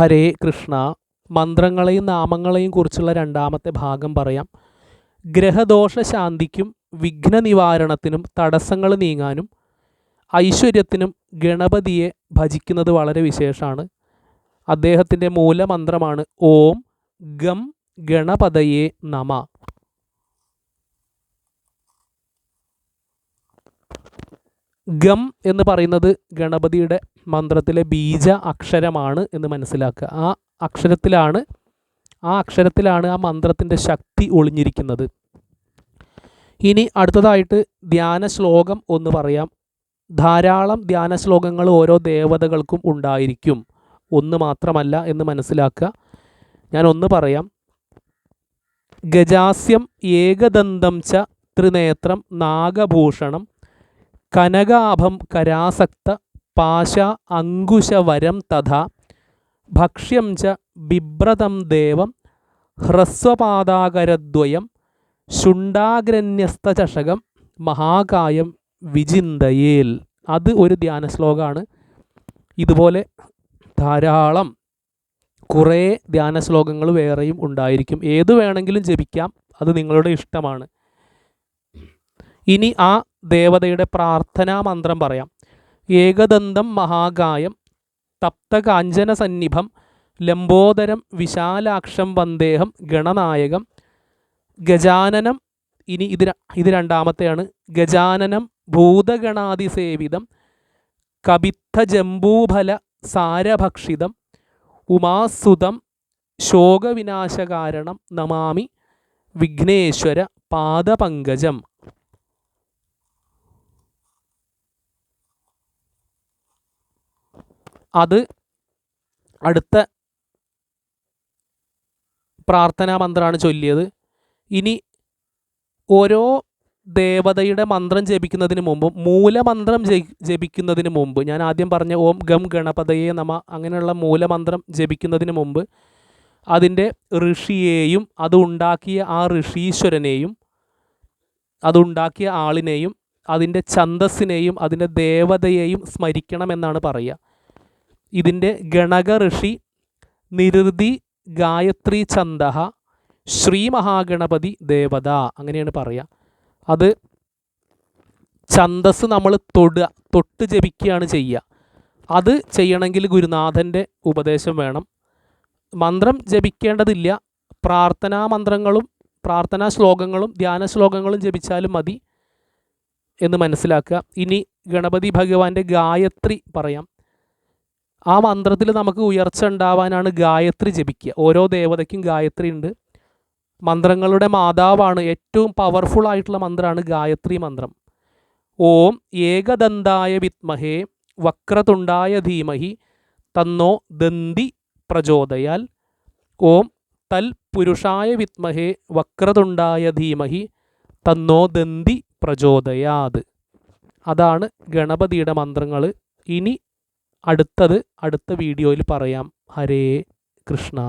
ഹരേ കൃഷ്ണ മന്ത്രങ്ങളെയും നാമങ്ങളെയും കുറിച്ചുള്ള രണ്ടാമത്തെ ഭാഗം പറയാം. ഗ്രഹദോഷ ശാന്തിക്കും വിഘ്ന നിവാരണത്തിനും തടസ്സങ്ങൾ നീങ്ങാനും ഐശ്വര്യത്തിനും ഗണപതിയെ ഭജിക്കുന്നത് വളരെ വിശേഷമാണ്. അദ്ദേഹത്തിന്റെ മൂലമന്ത്രമാണ് ഓം ഗം ഗണപതയെ നമ. ഗം എന്ന് പറയുന്നത് ഗണപതിയുടെ മന്ത്രത്തിലെ ബീജ അക്ഷരമാണ് എന്ന് മനസ്സിലാക്കുക. ആ അക്ഷരത്തിലാണ് ആ അക്ഷരത്തിലാണ് ആ മന്ത്രത്തിന്റെ ശക്തി ഒളിഞ്ഞിരിക്കുന്നത്. ഇനി അടുത്തതായിട്ട് ധ്യാന ശ്ലോകം ഒന്ന് പറയാം. ധാരാളം ധ്യാന ശ്ലോകങ്ങൾ ഓരോ ദേവതകൾക്കും ഉണ്ടായിരിക്കും. ഒന്ന് മാത്രമല്ല എന്ന് മനസ്സിലാക്കുക. ഞാൻ ഒന്ന് പറയാം. ഗജാസ്യം ഏകദന്തം ച ത്രിനേത്രം നാഗഭൂഷണം കനകാഭം കരാസക്ത പാശ അങ്കുശവരം തഥ ഭക്ഷ്യം ച ബിഭ്രതം ദേവം ഹ്രസ്വപാദാകരദ്വയം ശുണ്ടാഗ്രന്യസ്തചഷകം മഹാകായം വിചിന്തയേൽ. അത് ഒരു ധ്യാന ശ്ലോകമാണ് ഇതുപോലെ ധാരാളം കുറേ ധ്യാന ശ്ലോകങ്ങൾ വേറെയും ഉണ്ടായിരിക്കും. ഏത് വേണമെങ്കിലും ജപിക്കാം. അത് നിങ്ങളുടെ ഇഷ്ടമാണ്. ഇനി ആ ദേവതയുടെ പ്രാർത്ഥനാ മന്ത്രം പറയാം. ഏകദന്തം മഹാകായം തപ്തകാഞ്ചന സന്നിഭം ലംബോദരം വിശാലാക്ഷം വന്ദേഹം ഗണനായകം ഗജാനനം ഇനി ഇത് ഇത് രണ്ടാമത്തെയാണ് ഗജാനനം ഭൂതഗണാതിസേവിതം കവിത്തജംബൂഫല സാരഭക്ഷിതം ഉമാസുതം ശോകവിനാശകാരണം നമാമി വിഘ്നേശ്വര പാദപങ്കജം. അത് അടുത്ത പ്രാർത്ഥനാ മന്ത്രമാണ് ചൊല്ലിയത്. ഇനി ഓരോ ദേവതയുടെ മന്ത്രം ജപിക്കുന്നതിന് മുമ്പ് മൂലമന്ത്രം ജപിക്കുന്നതിന് മുമ്പ് ഞാൻ ആദ്യം പറഞ്ഞ ഓം ഗം ഗണപതയെ നമ അങ്ങനെയുള്ള മൂലമന്ത്രം ജപിക്കുന്നതിന് മുമ്പ് അതിന്റെ ഋഷിയെയും അതുണ്ടാക്കിയ ആ ഋഷീശ്വരനെയും അതുണ്ടാക്കിയ ആളിനെയും അതിന്റെ ഛന്തസ്സിനെയും അതിന്റെ ദേവതയെയും സ്മരിക്കണമെന്നാണ് പറയുക. ഇതിന്റെ ഗണക ഋഷി നിരുതി ഗായത്രി ചന്ദ ശ്രീ മഹാഗണപതി ദേവത അങ്ങനെയാണ് പറയുക. അത് ഛന്തസ് നമ്മൾ തൊടുക തൊട്ട് ജപിക്കുകയാണ് ചെയ്യുക. അത് ചെയ്യണമെങ്കിൽ ഗുരുനാഥന്റെ ഉപദേശം വേണം. മന്ത്രം ജപിക്കേണ്ടതില്ല. പ്രാർത്ഥനാ മന്ത്രങ്ങളും പ്രാർത്ഥനാ ശ്ലോകങ്ങളും ധ്യാന ശ്ലോകങ്ങളും ജപിച്ചാലും മതി എന്ന് മനസ്സിലാക്കുക. ഇനി ഗണപതി ഭഗവാന്റെ ഗായത്രി പറയാം. ആ മന്ത്രത്തിൽ നമുക്ക് ഉയർച്ച ഉണ്ടാവാനാണ് ഗായത്രി ജപിക്കുക. ഓരോ ദേവതയ്ക്കും ഗായത്രി ഉണ്ട്. മന്ത്രങ്ങളുടെ മാതാവാണ് ഏറ്റവും പവർഫുൾ ആയിട്ടുള്ള മന്ത്രമാണ് ഗായത്രി മന്ത്രം. ഓം ഏകദന്തായ വിത്മഹേ വക്രതുണ്ടായ ധീമഹി തന്നോ ദന്തി പ്രചോദയാൽ. ഓം തൽ പുരുഷായ വിത്മഹേ വക്രതുണ്ടായ ധീമഹി തന്നോ ദന്തി പ്രചോദയാത്. അതാണ് ഗണപതിയുടെ മന്ത്രങ്ങൾ. ഇനി അടുത്തത് അടുത്ത വീഡിയോയിൽ പറയാം. ഹരേ കൃഷ്ണ.